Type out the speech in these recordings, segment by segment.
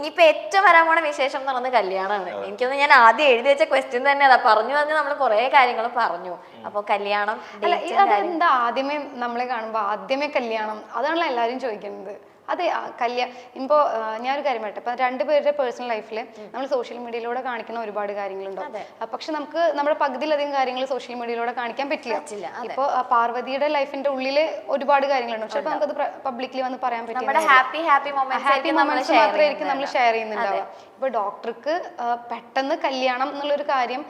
ഇനിയിപ്പോ ഏറ്റവും വരാൻ പോണ വിശേഷം എന്ന് പറയുന്നത് കല്യാണമാണ് എനിക്കൊന്ന് ഞാൻ ആദ്യം എഴുതി വെച്ച ക്വസ്റ്റ്യൻ തന്നെ അതാ. പറഞ്ഞു പറഞ്ഞ് നമ്മൾ കുറെ കാര്യങ്ങൾ പറഞ്ഞു. അപ്പൊ കല്യാണം അല്ല അതെന്താ ആദ്യമേ നമ്മളെ കാണുമ്പോൾ ആദ്യമേ കല്യാണം? അതാണല്ലോ എല്ലാവരും ചോദിക്കുന്നത്. അതെ കല്യാണം ഇപ്പോ ഞാനൊരു കാര്യം പറയട്ടെ. ഇപ്പൊ രണ്ടുപേരുടെ പേഴ്സണൽ ലൈഫിൽ നമ്മൾ സോഷ്യൽ മീഡിയയിലൂടെ കാണിക്കുന്ന ഒരുപാട് കാര്യങ്ങളുണ്ടാവും ആ, പക്ഷെ നമുക്ക് നമ്മുടെ പകുതിയിലധികം കാര്യങ്ങൾ സോഷ്യൽ മീഡിയയിലൂടെ കാണിക്കാൻ പറ്റില്ല, ഇപ്പൊ പാർവതിയുടെ ലൈഫിന്റെ ഉള്ളിൽ ഒരുപാട് കാര്യങ്ങളുണ്ട്. പക്ഷെ നമുക്ക് നമുക്കത് പബ്ലിക്കലി വന്ന് പറയാൻ പറ്റില്ല happy happy moments happy moments മാത്രമായിരിക്കും നമ്മൾ ഷെയർ ചെയ്യുന്നുണ്ടാവുക. ഇപ്പൊ ഡോക്ടർക്ക് പെട്ടെന്ന് കല്യാണം എന്നുള്ളൊരു കാര്യം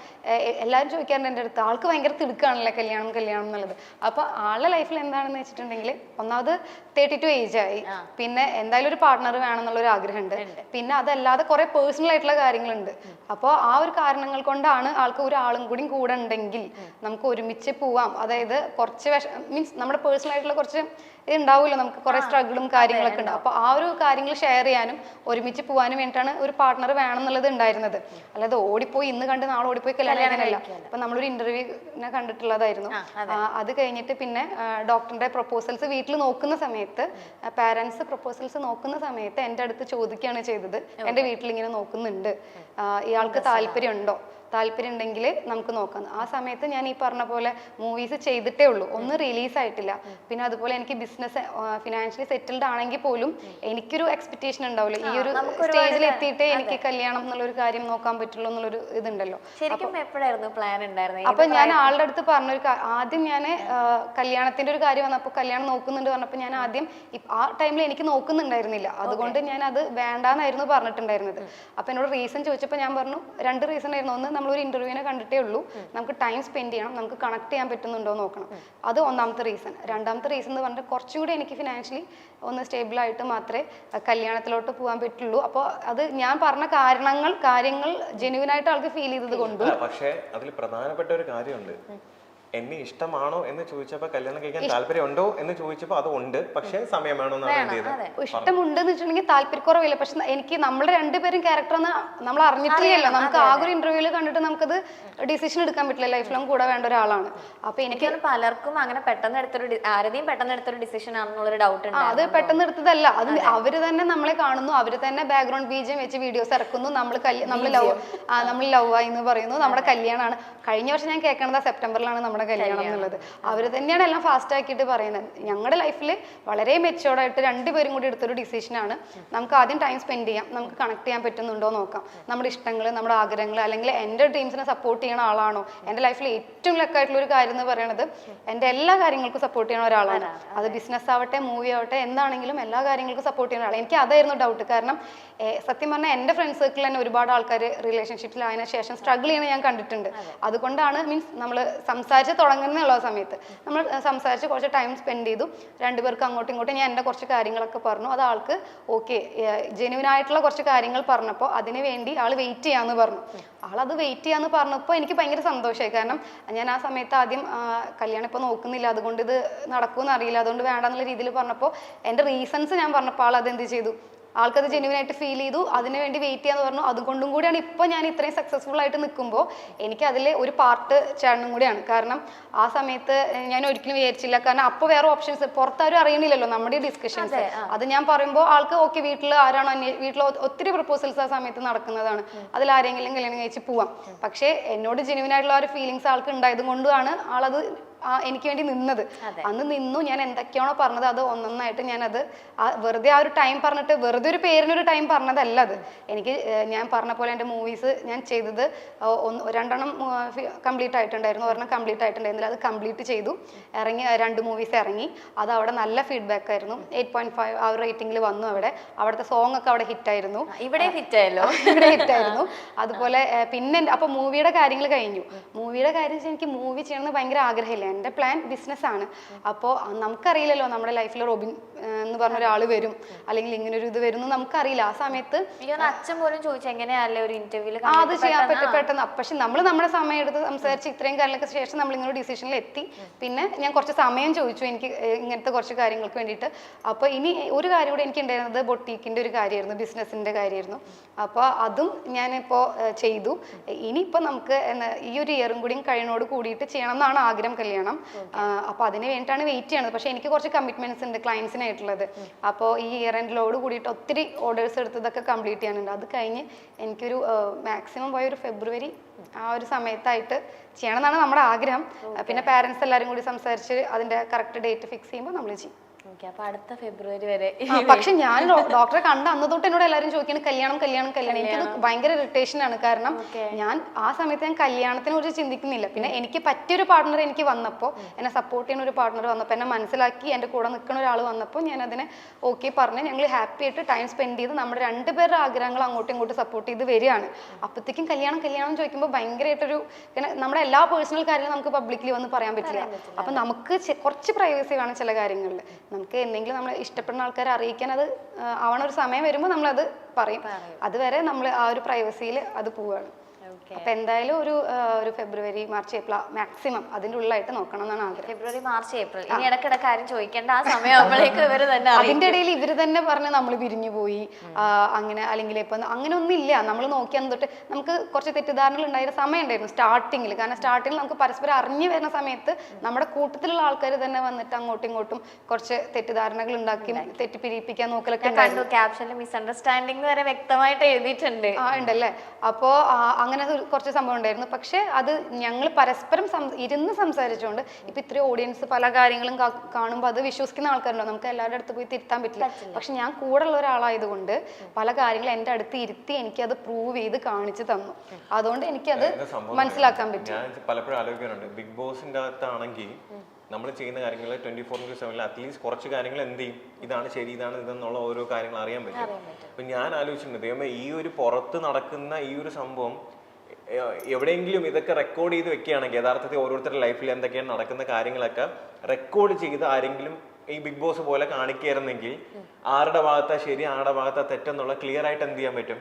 എല്ലാവരും ചോദിക്കാറുണ്ട് എന്റെ അടുത്ത്. ആൾക്ക് ഭയങ്കര തിടുക്കാണല്ലേ കല്യാണം കല്യാണം എന്നുള്ളത്. അപ്പൊ ആളുടെ ലൈഫിൽ എന്താണെന്ന് വെച്ചിട്ടുണ്ടെങ്കിൽ ഒന്നാമത് തേർട്ടി ടു ഏജ് ആയി. പിന്നെ എന്തായാലും ഒരു പാർട്ട്ണർ വേണം എന്നുള്ള ഒരു ആഗ്രഹമുണ്ട് പിന്നെ അതല്ലാതെ കുറെ പേഴ്സണൽ ആയിട്ടുള്ള കാര്യങ്ങളുണ്ട്. അപ്പോൾ ആ ഒരു കാരണങ്ങൾ കൊണ്ടാണ് ആൾക്ക് ഒരാളും കൂടി കൂടെ ഉണ്ടെങ്കിൽ നമുക്ക് ഒരുമിച്ച് പോവാം. അതായത് കുറച്ച് വിഷ മീൻസ് നമ്മുടെ പേഴ്സണൽ ആയിട്ടുള്ള കുറച്ച് ഉണ്ടാവുമല്ലോ നമുക്ക് കുറെ സ്ട്രഗിളും കാര്യങ്ങളൊക്കെ ഉണ്ട്. അപ്പോൾ ആ ഒരു കാര്യങ്ങൾ ഷെയർ ചെയ്യാനും ഒരുമിച്ച് പോകാനും വേണ്ടിയിട്ടാണ് ഒരു പാർട്ണർ വേണം എന്നുള്ളത് ഉണ്ടായിരുന്നത്. അല്ലാതെ ഓടിപ്പോയി ഇന്ന് കണ്ട് നാളെ ഓടിപ്പോയി കല്യാണമല്ല അപ്പൊ നമ്മളൊരു ഇന്റർവ്യൂവിനെ കണ്ടിട്ടുള്ളതായിരുന്നു. അത്. കഴിഞ്ഞിട്ട് പിന്നെ ഡോക്ടറിന്റെ പ്രൊപ്പോസൽസ് വീട്ടിൽ നോക്കുന്ന സമയത്ത് പാരന്റ്സ് പ്രൊപ്പോസൽസ് നോക്കുന്ന സമയത്ത് എന്റെ അടുത്ത് ചോദിക്കുകയാണ് ചെയ്തത്. എന്റെ വീട്ടിൽ ഇങ്ങനെ നോക്കുന്നുണ്ട് ഇയാൾക്ക് ഇയാൾക്ക് താല്പര്യമുണ്ടോ? താല്പര്യം ഉണ്ടെങ്കിൽ നമുക്ക് നോക്കാം. ആ സമയത്ത് ഞാൻ ഈ പറഞ്ഞ പോലെ മൂവീസ് ചെയ്തിട്ടേ ഉള്ളൂ. ഒന്നും റിലീസ് ആയിട്ടില്ല. പിന്നെ അതുപോലെ എനിക്ക് ബിസിനസ് ഫിനാൻഷ്യലി സെറ്റിൽഡ് ആണെങ്കിൽ പോലും എനിക്കൊരു എക്സ്പെക്ടേഷൻ ഉണ്ടാവില്ല. ഈ ഒരു സ്റ്റേജിൽ എത്തിയിട്ടേ എനിക്ക് കല്യാണം എന്നുള്ളൊരു കാര്യം നോക്കാൻ പറ്റുള്ളൂ എന്നുള്ളൊരു ഇതുണ്ടല്ലോ. ശരിക്കും എപ്പോഴായിരുന്നു പ്ലാൻ ഉണ്ടായിരുന്നത്? അപ്പൊ ഞാൻ ആളുടെ അടുത്ത് പറഞ്ഞൊരു ഒരു ആദ്യം ഞാൻ കല്യാണത്തിന്റെ ഒരു കാര്യം വന്നപ്പോൾ കല്യാണം നോക്കുന്നുണ്ട് പറഞ്ഞപ്പോൾ ഞാൻ ആദ്യം ആ ടൈമിൽ എനിക്ക് നോക്കുന്നുണ്ടായിരുന്നില്ല. അതുകൊണ്ട് ഞാൻ അത് വേണ്ടാന്നായിരുന്നു പറഞ്ഞിട്ടുണ്ടായിരുന്നത്. അപ്പൊ എന്നോട് റീസൺ ചോദിച്ചപ്പോൾ ഞാൻ പറഞ്ഞു രണ്ട് റീസൺ ആയിരുന്നു. ഒന്ന് നമ്മൾ ഒരു ഇന്റർവ്യൂവിനെ കണ്ടിട്ടേ ഉള്ളൂ. നമുക്ക് ടൈം സ്പെൻഡ് ചെയ്യണം. നമുക്ക് കണക്ട് ചെയ്യാൻ പറ്റുന്നുണ്ടോ നോക്കണം. അത് ഒന്നാമത്തെ റീസൺ രണ്ടാമത്തെ റീസൺ എന്ന് പറഞ്ഞാൽ കുറച്ചും കൂടി എനിക്ക് ഫിനാൻഷ്യലി ഒന്ന് സ്റ്റേബിൾ ആയിട്ട് മാത്രമേ കല്യാണത്തിലോട്ട് പോകാൻ പറ്റുള്ളൂ. അപ്പോൾ അത് ഞാൻ പറഞ്ഞ കാരണങ്ങൾ കാര്യങ്ങൾ ജെന്യൂൻ ആയിട്ട് ആൾക്ക് ഫീൽ ചെയ്തത് കൊണ്ടും പക്ഷേ അതിൽ പ്രധാനപ്പെട്ട ഒരു കാര്യമുണ്ട്. എന്നെ ഇഷ്ടമാണോ എന്ന് ചോദിച്ചപ്പോ കല്യാണം കഴിക്കാൻ താല്പര്യമുണ്ടോ എന്ന് ചോദിച്ചപ്പോ അത് ഉണ്ട്. പക്ഷെ സമയം വേണോ. ഇഷ്ടമുണ്ട് വെച്ചിട്ടുണ്ടെങ്കിൽ താല്പര്യക്കുറവില്ല. പക്ഷെ എനിക്ക് നമ്മുടെ രണ്ടുപേരും ക്യാരക്ടർ എന്ന് നമ്മൾ അറിഞ്ഞിട്ടില്ലല്ലോ. നമുക്ക് ആകെ ഒരു ഇന്റർവ്യൂൽ കണ്ടിട്ട് നമുക്കത് ഡിസിഷൻ എടുക്കാൻ പറ്റില്ല. ലൈഫ് ലോങ് കൂടെ വേണ്ട ഒരാളാണ്. അപ്പൊ എനിക്ക് പലർക്കും അങ്ങനെ പെട്ടെന്ന് എടുത്തൊരു ആരുടെയും പെട്ടെന്ന് എടുത്തൊരു ഡിസിഷൻ ആണെന്നുള്ളൊരു ഡൗട്ട് ഉണ്ട് അത് പെട്ടെന്ന് എടുത്തതല്ല. അത് അവർ തന്നെ നമ്മളെ കാണുന്നു. അവർ തന്നെ ബാക്ക്ഗ്രൗണ്ട് ബീജം വെച്ച് വീഡിയോസ് ഇറക്കുന്നു. നമ്മൾ നമ്മൾ ലവ് നമ്മൾ ലവ് ആയി എന്ന് പറയുന്നു. നമ്മുടെ കല്യാണമാണ് കഴിഞ്ഞ വർഷം ഞാൻ കേൾക്കണത് സെപ്റ്റംബറിലാണ് നമ്മുടെ കല്യാണം എന്നുള്ളത്. അവർ തന്നെയാണ് എല്ലാം ഫാസ്റ്റ് ആക്കിയിട്ട് പറയുന്നത്. ഞങ്ങളുടെ ലൈഫിൽ വളരെ മെച്ചോർഡായിട്ട് രണ്ടുപേരും കൂടി എടുത്തൊരു ഡിസിഷനാണ് നമുക്ക് ആദ്യം ടൈം സ്പെൻഡ് ചെയ്യാം. നമുക്ക് കണക്ട് ചെയ്യാൻ പറ്റുന്നുണ്ടോ നോക്കാം. നമ്മുടെ ഇഷ്ടങ്ങൾ നമ്മുടെ ആഗ്രഹങ്ങൾ അല്ലെങ്കിൽ എന്റെ ഡ്രീംസിനെ സപ്പോർട്ട് ചെയ്യണ ആളാണോ? എന്റെ ലൈഫിൽ ഏറ്റവും ലക്കായിട്ടുള്ള ഒരു കാര്യം എന്ന് പറയുന്നത് എന്റെ എല്ലാ കാര്യങ്ങൾക്കും സപ്പോർട്ട് ചെയ്യണ ഒരാളാണ്. അത് ബിസിനസ് ആവട്ടെ മൂവി ആവട്ടെ എന്താണെങ്കിലും എല്ലാ കാര്യങ്ങൾക്കും സപ്പോർട്ട് ചെയ്യണ ആളാണ് എനിക്ക് അതായിരുന്നു ഡൗട്ട് കാരണം സത്യം പറഞ്ഞാൽ എന്റെ ഫ്രണ്ട് സർക്കിളിൽ തന്നെ ഒരുപാട് ആൾക്കാർ റിലേഷൻഷിപ്പിൽ അതിനുശേഷം സ്ട്രഗിൾ ചെയ്യണ ഞാൻ കണ്ടിട്ടുണ്ട്. അതുകൊണ്ടാണ് മീൻസ് നമ്മൾ സംസാരിച്ച് തുടങ്ങുന്നുള്ള സമയത്ത്. നമ്മൾ സംസാരിച്ച് കുറച്ച് ടൈം സ്പെൻഡ് ചെയ്തു. രണ്ടുപേർക്കും അങ്ങോട്ടും ഇങ്ങോട്ടും ഞാൻ എന്റെ കുറച്ച് കാര്യങ്ങളൊക്കെ പറഞ്ഞു. അത് ആൾക്ക് ഓക്കെ ജെന്യൂൻ ആയിട്ടുള്ള കുറച്ച് കാര്യങ്ങൾ പറഞ്ഞപ്പോൾ അതിന് വേണ്ടി ആൾ വെയിറ്റ് ചെയ്യാമെന്ന് പറഞ്ഞു. ആളത് വെയിറ്റ് ചെയ്യാന്ന് പറഞ്ഞപ്പോൾ എനിക്ക് ഭയങ്കര സന്തോഷമായി കാരണം ഞാൻ ആ സമയത്ത് ആദ്യം കല്യാണം ഇപ്പോൾ നോക്കുന്നില്ല. അതുകൊണ്ട് ഇത് നടക്കുമെന്ന് അറിയില്ല. അതുകൊണ്ട് വേണ്ടെന്നുള്ള രീതിയിൽ പറഞ്ഞപ്പോൾ എന്റെ റീസൺസ് ഞാൻ പറഞ്ഞപ്പോൾ ആൾ അത് എന്ത് ചെയ്തു? ആൾക്കത് ജെന്യൂൻ ആയിട്ട് ഫീൽ ചെയ്തു. അതിന് വേണ്ടി വെയിറ്റ് ചെയ്യാന്ന് പറഞ്ഞു. അതുകൊണ്ടും കൂടിയാണ് ഇപ്പോൾ ഞാൻ ഇത്രയും സക്സസ്ഫുൾ ആയിട്ട് നിൽക്കുമ്പോൾ എനിക്ക് അതിൽ ഒരു പാർട്ട് ചേട്ടനും കൂടിയാണ്. കാരണം ആ സമയത്ത് ഞാൻ ഒരിക്കലും വിചാരിച്ചില്ല. കാരണം അപ്പോൾ വേറെ ഓപ്ഷൻസ് പുറത്താരും അറിയണില്ലല്ലോ നമ്മുടെ ഡിസ്കഷൻസ് അത് ഞാൻ പറയുമ്പോൾ ആൾക്ക് ഓക്കെ വീട്ടിൽ ആരാണോ അന്വേ വീട്ടിൽ ഒത്തിരി പ്രപ്പോസൽസ് ആ സമയത്ത് നടക്കുന്നതാണ്. അതിൽ ആരെങ്കിലും കല്യാണം കഴിച്ച് പോവാം. പക്ഷേ എന്നോട് ജെന്യൂൻ ആയിട്ടുള്ള ആ ഒരു ഫീലിങ്സ് ആൾക്ക് ഉണ്ടായത് കൊണ്ടാണ് ആളത് എനിക്ക് വേണ്ടി നിന്നത്. അന്ന് നിന്നു ഞാൻ എന്തൊക്കെയാണോ പറഞ്ഞത് അത് ഒന്നൊന്നായിട്ട് ഞാനത് അത് വെറുതെ ആ ഒരു ടൈം പറഞ്ഞിട്ട് വെറുതെ ഒരു പേരിനൊരു ടൈം പറഞ്ഞതല്ല അത്. എനിക്ക് ഞാൻ പറഞ്ഞ പോലെ എന്റെ മൂവീസ് ഞാൻ ചെയ്തത് ഒന്ന് രണ്ടെണ്ണം കംപ്ലീറ്റ് ആയിട്ടുണ്ടായിരുന്നു. ഒരെണ്ണം കംപ്ലീറ്റ് ആയിട്ടുണ്ടായിരുന്നില്ല. അത് കംപ്ലീറ്റ് ചെയ്തു. ഇറങ്ങി രണ്ട് മൂവീസ് ഇറങ്ങി. അത് അവിടെ നല്ല ഫീഡ്ബാക്ക് ആയിരുന്നു. എയ്റ്റ് പോയിന്റ് ഫൈവ് ആ ഒരു റേറ്റിംഗിൽ വന്നു അവിടെ. അവിടുത്തെ സോങ് ഒക്കെ അവിടെ ഹിറ്റ് ആയിരുന്നു. ഇവിടെ ഹിറ്റ് ആയല്ലോ. ഇവിടെ ഹിറ്റായിരുന്നു അതുപോലെ പിന്നെ അപ്പോൾ അപ്പൊ മൂവിയുടെ കാര്യങ്ങൾ കഴിഞ്ഞു. മൂവിയുടെ കാര്യം എനിക്ക് മൂവി ചെയ്യണമെന്ന് ഭയങ്കര ആഗ്രഹമില്ല. എന്റെ പ്ലാൻ ബിസിനസ് ആണ്. അപ്പോൾ നമുക്കറിയില്ലല്ലോ നമ്മുടെ ലൈഫിൽ റോബിൻ എന്ന് പറഞ്ഞ ഒരാൾ വരും. അല്ലെങ്കിൽ ഇങ്ങനെ ഒരു ഇത് വരും എന്ന് നമുക്കറിയില്ല. ആ സമയത്ത് അച്ഛൻ പോലും ചോദിച്ചു എങ്ങനെയല്ലേ ഒരു ഇന്റർവ്യൂൽ അത് ചെയ്യാൻ പറ്റും പെട്ടെന്ന് പക്ഷെ നമ്മൾ നമ്മുടെ സമയം എടുത്ത് സംസാരിച്ച് ഇത്രയും കാര്യങ്ങൾക്ക് ശേഷം നമ്മൾ ഇങ്ങനെ ഡിസിഷനിൽ എത്തി. പിന്നെ ഞാൻ കുറച്ച് സമയം ചോദിച്ചു എനിക്ക് ഇങ്ങനത്തെ കുറച്ച് കാര്യങ്ങൾക്ക് വേണ്ടിയിട്ട്. അപ്പോൾ ഇനി ഒരു കാര്യം കൂടി എനിക്ക് ഉണ്ടായിരുന്നത് ബൊട്ടീക്കിന്റെ ഒരു കാര്യമായിരുന്നു ബിസിനസിന്റെ കാര്യമായിരുന്നു. അപ്പോൾ അതും ഞാൻ ഞാനിപ്പോൾ ചെയ്തു. ഇനിയിപ്പോൾ നമുക്ക് ഈ ഒരു ഇയറും കൂടിയും കഴിയണോട് കൂടിയിട്ട് ചെയ്യണം എന്നാണ് ആഗ്രഹം കല്യാണം. കല്യാണം അപ്പോൾ അതിന് വേണ്ടിയിട്ടാണ് വെയിറ്റ് ചെയ്യണത്. പക്ഷെ എനിക്ക് കുറച്ച് കമ്മിറ്റ്മെന്റ്സ് ഉണ്ട് ക്ലയൻസിനായിട്ടുള്ളത് അപ്പോൾ ഈ ഇയർ എൻഡിലോട് കൂടിയിട്ട് ഒത്തിരി ഓർഡേഴ്സ് എടുത്തതൊക്കെ കംപ്ലീറ്റ് ചെയ്യാനുണ്ട്. അത് കഴിഞ്ഞ് എനിക്കൊരു മാക്സിമം പോയ ഒരു ഫെബ്രുവരി ആ ഒരു സമയത്തായിട്ട് ചെയ്യണം എന്നാണ് നമ്മുടെ ആഗ്രഹം. പിന്നെ പാരൻസ് എല്ലാവരും കൂടി സംസാരിച്ച് അതിന്റെ കറക്റ്റ് ഡേറ്റ് ഫിക്സ് ചെയ്യുമ്പോൾ നമ്മൾ ചെയ്യും. അപ്പൊ അടുത്ത ഫെബ്രുവരി വരെ പക്ഷെ ഞാൻ ഡോക്ടറെ കണ്ട അന്ന് തൊട്ട് എന്നോട് എല്ലാവരും ചോദിക്കുന്നത് കല്യാണം കല്യാണം കല്യാണം. എനിക്കത് ഭയങ്കര ഇറിറ്റേഷൻ ആണ്. കാരണം ഞാൻ ആ സമയത്ത് ഞാൻ കല്യാണത്തിനെ കുറിച്ച് ചിന്തിക്കുന്നില്ല. പിന്നെ എനിക്ക് പറ്റിയൊരു പാർട്ണർ എനിക്ക് വന്നപ്പോൾ എന്നെ സപ്പോർട്ട് ചെയ്യുന്ന ഒരു പാർട്ണർ വന്നപ്പോൾ എന്നെ മനസ്സിലാക്കി എന്റെ കൂടെ നിൽക്കുന്ന ഒരാൾ വന്നപ്പോൾ ഞാൻ അതിനെ ഓക്കെ പറഞ്ഞ് ഞങ്ങൾ ഹാപ്പി ആയിട്ട് ടൈം സ്പെൻഡ് ചെയ്ത് നമ്മുടെ രണ്ടുപേരുടെ ആഗ്രഹങ്ങൾ അങ്ങോട്ടും ഇങ്ങോട്ടും സപ്പോർട്ട് ചെയ്ത് വരികയാണ്. അപ്പോഴത്തേക്കും കല്യാണം കല്യാണം ചോദിക്കുമ്പോൾ ഭയങ്കരമായിട്ടൊരു പിന്നെ നമ്മുടെ എല്ലാ പേഴ്സണൽ കാര്യങ്ങളും നമുക്ക് പബ്ലിക്കലി വന്ന് പറയാൻ പറ്റില്ല. അപ്പം നമുക്ക് കുറച്ച് പ്രൈവസി വേണം ചില കാര്യങ്ങളിൽ നമുക്ക് എന്തെങ്കിലും നമ്മൾ ഇഷ്ടപ്പെടുന്ന ആൾക്കാരെ അറിയിക്കാൻ അത് ആവണ ഒരു സമയം വരുമ്പോൾ നമ്മളത് പറയും. അതുവരെ നമ്മൾ ആ ഒരു പ്രൈവസിയിൽ അത് പോവുകയാണ് അപ്പൊ എന്തായാലും ഒരു ഒരു ഫെബ്രുവരി മാർച്ച് ഏപ്രിൽ മാക്സിമം അതിന്റെ ഉള്ളിലായിട്ട് നോക്കണം എന്നാണ് ആഗ്രഹം. February March April. ഇനി ഇടയ്ക്കിടയ്ക്ക് ആരും ചോദിക്കേണ്ട. ആ സമയമാകുമ്പോഴേക്കും ഇവർ തന്നെ അതിന്റെ ഇടയിൽ ഇവർ തന്നെ പറഞ്ഞ് നമ്മൾ പിരിഞ്ഞു പോയി അങ്ങനെ അല്ലെങ്കിൽ ഇപ്പൊ അങ്ങനെ ഒന്നും ഇല്ല. നമ്മൾ നോക്കിയാൽ തൊട്ട് നമുക്ക് കുറച്ച് തെറ്റിദ്ധാരണകൾ ഉണ്ടായിരുന്ന സമയം ഉണ്ടായിരുന്നു സ്റ്റാർട്ടിങ്ങിൽ കാരണം സ്റ്റാർട്ടിങ്ങിൽ നമുക്ക് പരസ്പരം അറിഞ്ഞു വരുന്ന സമയത്ത് നമ്മുടെ കൂട്ടത്തിലുള്ള ആൾക്കാർ തന്നെ വന്നിട്ട് അങ്ങോട്ടും ഇങ്ങോട്ടും കുറച്ച് തെറ്റിദ്ധാരണകൾ ഉണ്ടാക്കി തെറ്റിപ്പിരിപ്പിക്കാൻ നോക്കലൊക്കെ കണ്ടു ക്യാപ്ഷനിൽ മിസ്അണ്ടർസ്റ്റാൻഡിങ് വരെ വ്യക്തമായിട്ട് എഴുതിയിട്ടുണ്ട്. ആ ഉണ്ടല്ലേ? അപ്പോൾ അങ്ങനെ കുറച്ച് സംഭവം ഉണ്ടായിരുന്നു. പക്ഷേ അത് ഞങ്ങൾ പരസ്പരം ഇരുന്ന് സംസാരിച്ചുകൊണ്ട് ഇപ്പൊ ഇത്രയും ഓഡിയൻസ് പല കാര്യങ്ങളും കാണുമ്പോൾ അത് വിശ്വസിക്കുന്ന ആൾക്കാരുണ്ടോ? നമുക്ക് എല്ലാവരുടെ അടുത്ത് പോയി തിരുത്താൻ പറ്റില്ല. പക്ഷെ ഞാൻ കൂടെ ഉള്ള ഒരാളായതുകൊണ്ട് പല കാര്യങ്ങളും എന്റെ അടുത്ത് ഇരുത്തി എനിക്ക് അത് പ്രൂവ് ചെയ്ത് കാണിച്ചു തന്നു. അതുകൊണ്ട് എനിക്കത് മനസ്സിലാക്കാൻ പറ്റും. ഞാൻ പലപ്പോഴും ആലോചിക്കാറുണ്ട്. ബിഗ് ബോസിന്റെ അകത്താണെങ്കിൽ നമ്മൾ ചെയ്യുന്ന കാര്യങ്ങൾ ട്വന്റി ഫോർ ഇന്റു സെവനിൽ അറ്റ്ലീസ്റ്റ് കുറച്ച് കാര്യങ്ങൾ എന്ത് ചെയ്യും? ഇതാണ് ശരി ഇതാണ് ഇതെന്നുള്ള ഓരോ കാര്യങ്ങൾ അറിയാൻ പറ്റും. അപ്പൊ ഞാൻ ആലോചിച്ചിട്ടുണ്ട് ദൈവമേ ഈ ഒരു പുറത്ത് നടക്കുന്ന ഈ ഒരു സംഭവം എവിടെയെങ്കിലും ഇതൊക്കെ റെക്കോർഡ് ചെയ്ത് വെക്കുകയാണെങ്കിൽ യഥാർത്ഥത്തിൽ ഓരോരുത്തരുടെ ലൈഫിൽ എന്തൊക്കെയാണ് നടക്കുന്ന കാര്യങ്ങളൊക്കെ റെക്കോർഡ് ചെയ്ത് ആരെങ്കിലും ഈ ബിഗ് ബോസ് പോലെ കാണിക്കായിരുന്നെങ്കിൽ ആരുടെ ഭാഗത്താ ശരി ആരുടെ ഭാഗത്താ തെറ്റെന്നുള്ള ക്ലിയർ ആയിട്ട് എന്ത് ചെയ്യാൻ പറ്റും?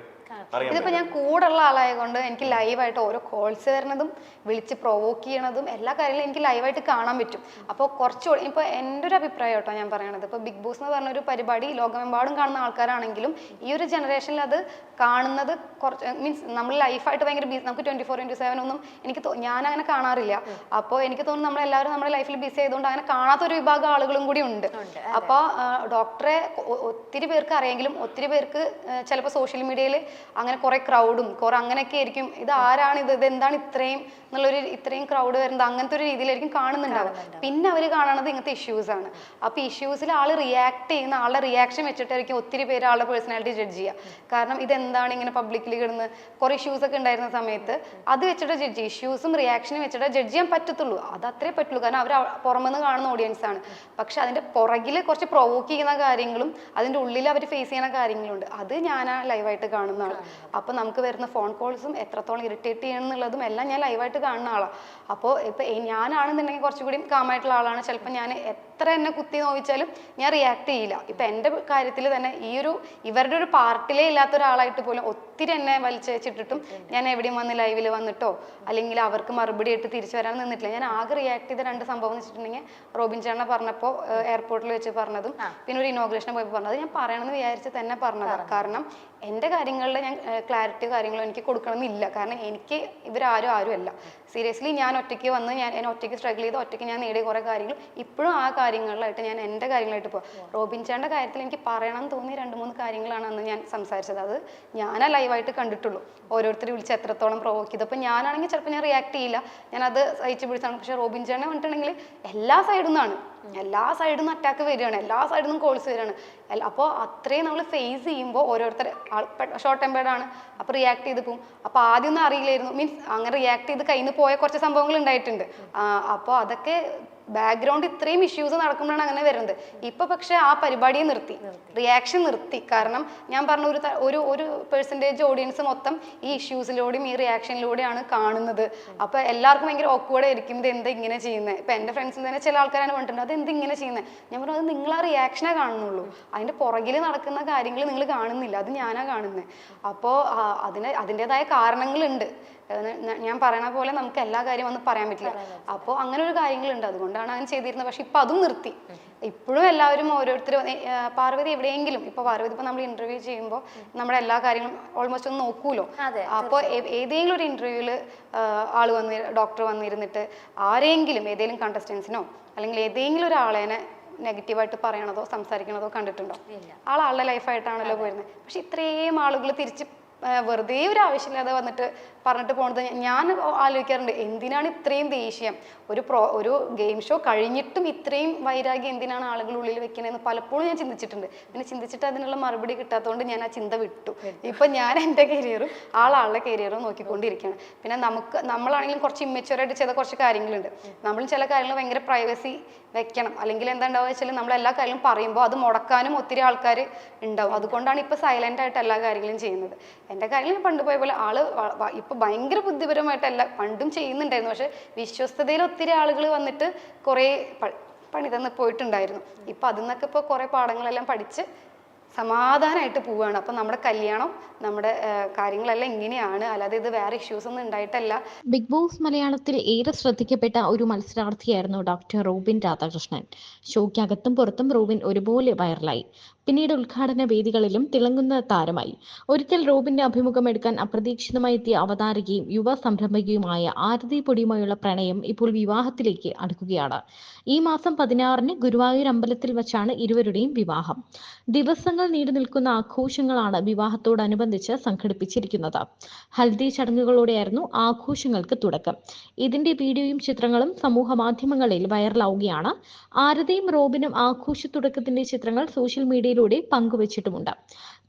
ഇതിപ്പോ ഞാൻ കൂടുള്ള ആളായതുകൊണ്ട് എനിക്ക് ലൈവായിട്ട് ഓരോ കോൾസ് വരുന്നതും വിളിച്ച് പ്രൊവോക്ക് ചെയ്യണതും എല്ലാ കാര്യങ്ങളും എനിക്ക് ലൈവായിട്ട് കാണാൻ പറ്റും. അപ്പോൾ കുറച്ചുകൂടി ഇപ്പോൾ എന്റെ ഒരു അഭിപ്രായം കേട്ടോ ഞാൻ പറയണത്. ഇപ്പോൾ ബിഗ് ബോസ് എന്ന് പറഞ്ഞ ഒരു പരിപാടി ലോകമെമ്പാടും കാണുന്ന ആൾക്കാരാണെങ്കിലും ഈ ഒരു ജനറേഷനിൽ അത് കാണുന്നത് കുറച്ച് മീൻസ് നമ്മൾ ലൈഫായിട്ട് ഭയങ്കര ബിസി നമുക്ക് ട്വന്റി ഫോർ ഇന്റു സെവൻ ഒന്നും എനിക്ക് ഞാൻ അങ്ങനെ കാണാറില്ല. അപ്പോൾ എനിക്ക് തോന്നുന്നു നമ്മളെല്ലാവരും നമ്മുടെ ലൈഫിൽ ബിസി ആയതുകൊണ്ട് അങ്ങനെ കാണാത്ത ഒരു വിഭാഗം ആളുകളും കൂടി ഉണ്ട്. അപ്പോൾ ഡോക്ടറെ ഒത്തിരി പേർക്ക് അറിയെങ്കിലും ഒത്തിരി പേർക്ക് ചിലപ്പോൾ സോഷ്യൽ മീഡിയയിൽ അങ്ങനെ കുറെ ക്രൗഡും കുറെ അങ്ങനെയൊക്കെ ആയിരിക്കും. ഇത് ആരാണ് ഇത്? ഇത് എന്താണ് ഇത്രയും എന്നുള്ളൊരു ഇത്രയും ക്രൗഡ് വരുന്നത്? അങ്ങനത്തെ ഒരു രീതിയിലായിരിക്കും കാണുന്നുണ്ടാവുക. പിന്നെ അവർ കാണുന്നത് ഇങ്ങനത്തെ ഇഷ്യൂസ് ആണ്. അപ്പോൾ ഇഷ്യൂസിൽ ആൾ റിയാക്ട് ചെയ്യുന്ന ആളുടെ റിയാക്ഷൻ വെച്ചിട്ടായിരിക്കും ഒത്തിരി പേര് ആളുടെ പേഴ്സണാലിറ്റി ജഡ്ജ് ചെയ്യുക. കാരണം ഇതെന്താണ് ഇങ്ങനെ പബ്ലിക്കിൽ കിടന്ന്? കുറേ ഇഷ്യൂസ് ഒക്കെ ഉണ്ടായിരുന്ന സമയത്ത് അത് വെച്ചിട്ട് ജഡ്ജ് ചെയ്യും ഇഷ്യൂസും റിയാക്ഷനും വെച്ചിട്ട് ജഡ്ജ് ചെയ്യാൻ പറ്റത്തുള്ളൂ. അത് അത്രേ പറ്റുള്ളൂ. കാരണം അവർ പുറമെന്ന് കാണുന്ന ഓഡിയൻസ് ആണ്. പക്ഷെ അതിന്റെ പുറകിൽ കുറച്ച് പ്രൊവോക്ക് ചെയ്യുന്ന കാര്യങ്ങളും അതിന്റെ ഉള്ളിൽ അവർ ഫേസ് ചെയ്യുന്ന കാര്യങ്ങളുണ്ട്. അത് ഞാൻ ലൈവായിട്ട് കാണുന്നതാണ്. അപ്പോൾ നമുക്ക് വരുന്ന ഫോൺ കോൾസും എത്രത്തോളം ഇറിറ്റേറ്റ് ചെയ്യണമെന്നുള്ളതും എല്ലാം ഞാൻ ലൈവായിട്ട് കാണുന്ന ആളാണ് അപ്പോൾ ഇപ്പൊ എ- ഞാനാണെന്നുണ്ടെങ്കിൽ കുറച്ചുകൂടി കാമായിട്ടുള്ള ആളാണ്. ചിലപ്പോൾ ഞാൻ എത്ര എന്നെ കുത്തി നോവിച്ചാലും ഞാൻ റിയാക്ട് ചെയ്യില്ല. ഇപ്പൊ എന്റെ കാര്യത്തിൽ തന്നെ ഈ ഒരു ഇവരുടെ ഒരു പാർട്ടിലേ ഇല്ലാത്ത ഒരാളായിട്ട് പോലും ഒത്തിരി എന്നെ വലിച്ചേച്ചിട്ടിട്ടും ഞാൻ എവിടെയും വന്ന് ലൈവിൽ വന്നിട്ടോ അല്ലെങ്കിൽ അവർക്ക് മറുപടി ആയിട്ട് തിരിച്ചു വരാൻ നിന്നിട്ടില്ല. ഞാൻ ആകെ റിയാക്ട് ചെയ്ത രണ്ട് സംഭവം എന്ന് വെച്ചിട്ടുണ്ടെങ്കിൽ റോബിൻ ചേട്ടനെ പറഞ്ഞപ്പോൾ എയർപോർട്ടിൽ വെച്ച് പറഞ്ഞതും പിന്നെ ഒരു ഇനോഗ്രേഷൻ പോയപ്പോൾ പറഞ്ഞത്. ഞാൻ പറയണമെന്ന് വിചാരിച്ച് തന്നെ പറഞ്ഞതാണ് കാരണം എന്റെ കാര്യങ്ങളിൽ ഞാൻ ക്ലാരിറ്റി കാര്യങ്ങളും എനിക്ക് കൊടുക്കണമെന്നില്ല. കാരണം എനിക്ക് ഇവരാരും ആരും അല്ല. സീരിയസ്ലി ഞാൻ ഒറ്റയ്ക്ക് വന്ന് ഞാൻ എന്നെ ഒറ്റയ്ക്ക് സ്ട്രഗിൾ ചെയ്ത് ഒറ്റയ്ക്ക് ഞാൻ നേടിയ കുറേ കാര്യങ്ങൾ ഇപ്പോഴും ആ കാര്യങ്ങളിലായിട്ട് ഞാൻ എന്റെ കാര്യങ്ങളായിട്ട് പോകാം റോബിൻ ചേട്ടന്റെ കാര്യത്തിൽ എനിക്ക് പറയണം എന്ന് തോന്നിയ രണ്ട് മൂന്ന് കാര്യങ്ങളാണ് അന്ന് ഞാൻ സംസാരിച്ചത്. അത് ഞാനാ ലൈവായിട്ട് കണ്ടിട്ടുള്ളൂ. ഓരോരുത്തർ വിളിച്ച് എത്രത്തോളം പ്രൊവോക്ക് ചെയ്ത്. അപ്പോൾ ഞാനാണെങ്കിൽ ചിലപ്പോൾ ഞാൻ റിയാക്ട് ചെയ്യില്ല. ഞാനത് സഹിച്ച് പിടിച്ചാണ്. പക്ഷേ റോബിൻ ചേട്ടനെ പറഞ്ഞിട്ടുണ്ടെങ്കിൽ എല്ലാ സൈഡിൽ നിന്നാണ് എല്ലാ സൈഡിൽ നിന്നും അറ്റാക്ക് വരികയാണ് എല്ലാ സൈഡിൽ നിന്നും കോൾസ് വരികയാണ്. അപ്പോൾ അത്രയും നമ്മൾ ഫേസ് ചെയ്യുമ്പോൾ ഓരോരുത്തർ ഷോർട്ട് ടെമ്പേർഡ് ആണ്. അപ്പോൾ റിയാക്ട് ചെയ്ത് പോകും അപ്പോൾ ആദ്യം ഒന്നും അറിയില്ലായിരുന്നു. മീൻസ് അങ്ങനെ റിയാക്ട് ചെയ്ത് കയ്യിൽ നിന്ന് പോയ കുറച്ച് സംഭവങ്ങൾ ഉണ്ടായിട്ടുണ്ട്. അപ്പോൾ അതൊക്കെ ബാക്ക്ഗ്രൗണ്ട് ഇത്രയും ഇഷ്യൂസ് നടക്കുമ്പോഴാണ് അങ്ങനെ വരുന്നത്. ഇപ്പൊ പക്ഷെ ആ പരിപാടിയെ നിർത്തി. റിയാക്ഷൻ നിർത്തി. കാരണം ഞാൻ പറഞ്ഞ ഒരു ഒരു ഒരു പെർസെന്റേജ് ഓഡിയൻസ് മൊത്തം ഈ ഇഷ്യൂസിലൂടെയും ഈ റിയാക്ഷനിലൂടെയാണ് കാണുന്നത്. അപ്പൊ എല്ലാവർക്കും ഭയങ്കര ഓക്വേർഡ് ആയിരിക്കും. ഇത് എന്താ ഇങ്ങനെ ചെയ്യുന്നത് ഇപ്പൊ എന്റെ ഫ്രണ്ട്സിന് തന്നെ ചില ആൾക്കാരാണ് പറഞ്ഞിട്ടുണ്ട്. അത് എന്ത് ഇങ്ങനെ ചെയ്യുന്നത് ഞാൻ പറഞ്ഞു അത് നിങ്ങൾ ആ റിയാക്ഷനെ കാണുന്നുള്ളൂ. അതിന്റെ പുറകിൽ നടക്കുന്ന കാര്യങ്ങൾ നിങ്ങൾ കാണുന്നില്ല. അത് ഞാനാ കാണുന്നത് അപ്പോൾ അതിന് അതിന്റെതായ കാരണങ്ങളുണ്ട്. ഞാൻ പറയണ പോലെ നമുക്ക് എല്ലാ കാര്യവും ഒന്നും പറയാൻ പറ്റില്ല. അപ്പോൾ അങ്ങനെ ഒരു കാര്യങ്ങളുണ്ട്. അതുകൊണ്ടാണ് അങ്ങനെ ചെയ്തിരുന്നത്. പക്ഷെ ഇപ്പൊ അതും നിർത്തി. ഇപ്പോഴും എല്ലാവരും ഓരോരുത്തർ പാർവതി എവിടെയെങ്കിലും ഇപ്പൊ പാർവതി ഇപ്പൊ നമ്മൾ ഇന്റർവ്യൂ ചെയ്യുമ്പോൾ നമ്മുടെ എല്ലാ കാര്യങ്ങളും ഓൾമോസ്റ്റ് ഒന്ന് നോക്കൂലോ? അപ്പോൾ ഏതെങ്കിലും ഒരു ഇന്റർവ്യൂവിൽ ആൾ വന്ന് ഡോക്ടർ വന്നിരുന്നിട്ട് ആരെങ്കിലും ഏതെങ്കിലും കണ്ടസ്റ്റൻസിനോ അല്ലെങ്കിൽ ഏതെങ്കിലും ഒരാളേനെ നെഗറ്റീവായിട്ട് പറയണതോ സംസാരിക്കണതോ കണ്ടിട്ടുണ്ടോ? ആൾ ആളുടെ ലൈഫായിട്ടാണല്ലോ പോയിരുന്നത് പക്ഷെ ഇത്രയും ആളുകൾ തിരിച്ച് വെറുതെ ഒരു ആവശ്യമില്ലാതെ വന്നിട്ട് പറഞ്ഞിട്ട് പോണത് ഞാൻ ആലോചിക്കാറുണ്ട് എന്തിനാണ് ഇത്രയും ദേഷ്യം? ഒരു പ്രോ ഒരു ഗെയിം ഷോ കഴിഞ്ഞിട്ടും ഇത്രയും വൈരാഗ്യം എന്തിനാണ് ആളുകൾ ഉള്ളിൽ വെക്കണതെന്ന് പലപ്പോഴും ഞാൻ ചിന്തിച്ചിട്ടുണ്ട്. പിന്നെ ചിന്തിച്ചിട്ട് അതിനുള്ള മറുപടി കിട്ടാത്തതുകൊണ്ട് ഞാൻ ആ ചിന്ത വിട്ടു. ഇപ്പൊ ഞാൻ എന്റെ കരിയറും ആളാളുടെ കരിയറും നോക്കിക്കൊണ്ടിരിക്കുകയാണ് പിന്നെ നമുക്ക് നമ്മളാണെങ്കിലും കുറച്ച് ഇമ്മച്ചുവറായിട്ട് ചെയ്ത കുറച്ച് കാര്യങ്ങളുണ്ട്. നമ്മൾ ചില കാര്യങ്ങൾ ഭയങ്കര പ്രൈവസി വെക്കണം. അല്ലെങ്കിൽ എന്താ ഉണ്ടാവുക വെച്ചാൽ നമ്മൾ എല്ലാ കാര്യങ്ങളും പറയുമ്പോൾ അത് മുടക്കാനും ഒത്തിരി ആൾക്കാർ ഉണ്ടാവും. അതുകൊണ്ടാണ് ഇപ്പൊ സൈലന്റ് ആയിട്ട് എല്ലാ കാര്യങ്ങളും ചെയ്യുന്നത്. എന്റെ കാര്യങ്ങൾ പണ്ട് പോയ പോലെ ആൾ ഇപ്പൊ ഭയങ്കര ബുദ്ധിപരമായിട്ടല്ല പണ്ടും ചെയ്യുന്നുണ്ടായിരുന്നു. പക്ഷെ വിശ്വസ്തതയിൽ ഒത്തിരി ആളുകൾ വന്നിട്ട് കുറേ പണി തന്ന് പോയിട്ടുണ്ടായിരുന്നു. ഇപ്പൊ അതിൽ നിന്നൊക്കെ ഇപ്പോൾ കുറേ പാഠങ്ങളെല്ലാം പഠിച്ച് സമാധാനമായിട്ട് പോവുകയാണ്. അപ്പം നമ്മുടെ കല്യാണം നമ്മുടെ കാര്യങ്ങളെല്ലാം ഇങ്ങനെയാണ്. അല്ലാതെ ഇത് വേറെ ഇഷ്യൂസ് ഒന്നും ഉണ്ടായിട്ടല്ല. ബിഗ് ബോസ് മലയാളത്തിൽ ഏറെ ശ്രദ്ധിക്കപ്പെട്ട ഒരു മത്സരാർത്ഥിയായിരുന്നു ഡോക്ടർ റോബിൻ രാധാകൃഷ്ണൻ. ഷോയ്ക്കകത്തും പുറത്തും റോബിൻ ഒരുപോലെ വൈറലായി പിന്നീട് ഉദ്ഘാടന വേദികളിലും തിളങ്ങുന്ന താരമായി. ഒരിക്കൽ റോബിന്റെ അഭിമുഖം എടുക്കാൻ അപ്രതീക്ഷിതമായി എത്തിയ അവതാരകയും യുവ സംരംഭകയുമായ ആരതി പൊടിയുമായുള്ള പ്രണയം ഇപ്പോൾ വിവാഹത്തിലേക്ക് അടുക്കുകയാണ്. ഈ മാസം പതിനാറിന് ഗുരുവായൂർ അമ്പലത്തിൽ വച്ചാണ് ഇരുവരുടെയും വിവാഹം. ദിവസങ്ങൾ നീണ്ടു നിൽക്കുന്ന ആഘോഷങ്ങളാണ് വിവാഹത്തോടനുബന്ധിച്ച് സംഘടിപ്പിച്ചിരിക്കുന്നത്. ഹൽദി ചടങ്ങുകളോടെയായിരുന്നു ആഘോഷങ്ങൾക്ക് തുടക്കം. ഇതിന്റെ വീഡിയോയും ചിത്രങ്ങളും സമൂഹ മാധ്യമങ്ങളിൽ വൈറലാവുകയാണ്. ആരതിയും റോബിനും ആഘോഷ തുടക്കത്തിന്റെ ചിത്രങ്ങൾ സോഷ്യൽ മീഡിയയിലൂടെ പങ്കുവച്ചിട്ടുമുണ്ട്.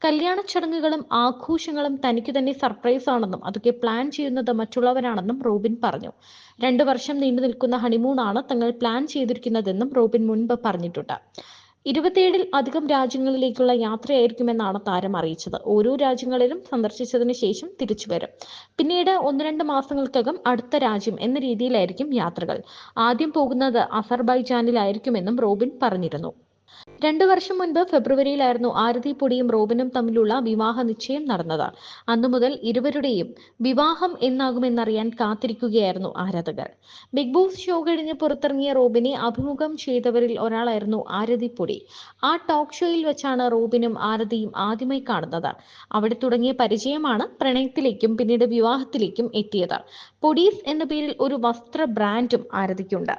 കല്യാണ ചടങ്ങുകളും ആഘോഷങ്ങളും തനിക്ക് തന്നെ സർപ്രൈസ് ആണെന്നും അതൊക്കെ പ്ലാൻ ചെയ്യുന്നത് മറ്റുള്ളവരാണെന്നും റോബിൻ പറഞ്ഞു. രണ്ടു വർഷം നീണ്ടു നിൽക്കുന്ന ആണ് തങ്ങൾ പ്ലാൻ ചെയ്തിരിക്കുന്നതെന്നും റോബിൻ മുൻപ് പറഞ്ഞിട്ടുണ്ട്. ഇരുപത്തിയേഴിൽ അധികം രാജ്യങ്ങളിലേക്കുള്ള യാത്രയായിരിക്കുമെന്നാണ് താരം അറിയിച്ചത്. ഓരോ രാജ്യങ്ങളിലും സന്ദർശിച്ചതിന് ശേഷം തിരിച്ചു വരും. പിന്നീട് ഒന്ന് രണ്ട് മാസങ്ങൾക്കകം അടുത്ത രാജ്യം എന്ന രീതിയിലായിരിക്കും യാത്രകൾ. ആദ്യം പോകുന്നത് അസർബൈജാനിലായിരിക്കുമെന്നും റോബിൻ പറഞ്ഞിരുന്നു. രണ്ടു വർഷം മുൻപ് ഫെബ്രുവരിയിലായിരുന്നു ആരതി പൊടിയും റോബിനും തമ്മിലുള്ള വിവാഹ നിശ്ചയം നടന്നത്. അന്നു മുതൽ ഇരുവരുടെയും വിവാഹം എന്നാകുമെന്നറിയാൻ കാത്തിരിക്കുകയായിരുന്നു ആരാധകർ. ബിഗ് ബോസ് ഷോ കഴിഞ്ഞ് പുറത്തിറങ്ങിയ റോബിനെ അഭിമുഖം ചെയ്തവരിൽ ഒരാളായിരുന്നു ആരതി പൊടി. ആ ടോക്ക് ഷോയിൽ വെച്ചാണ് റോബിനും ആരതിയും ആദ്യമായി കാണുന്നത്. അവിടെ തുടങ്ങിയ പരിചയമാണ് പ്രണയത്തിലേക്കും പിന്നീട് വിവാഹത്തിലേക്കും എത്തിയത്. പൊടീസ് എന്ന പേരിൽ ഒരു വസ്ത്ര ബ്രാൻഡും ആരതിക്കുണ്ട്.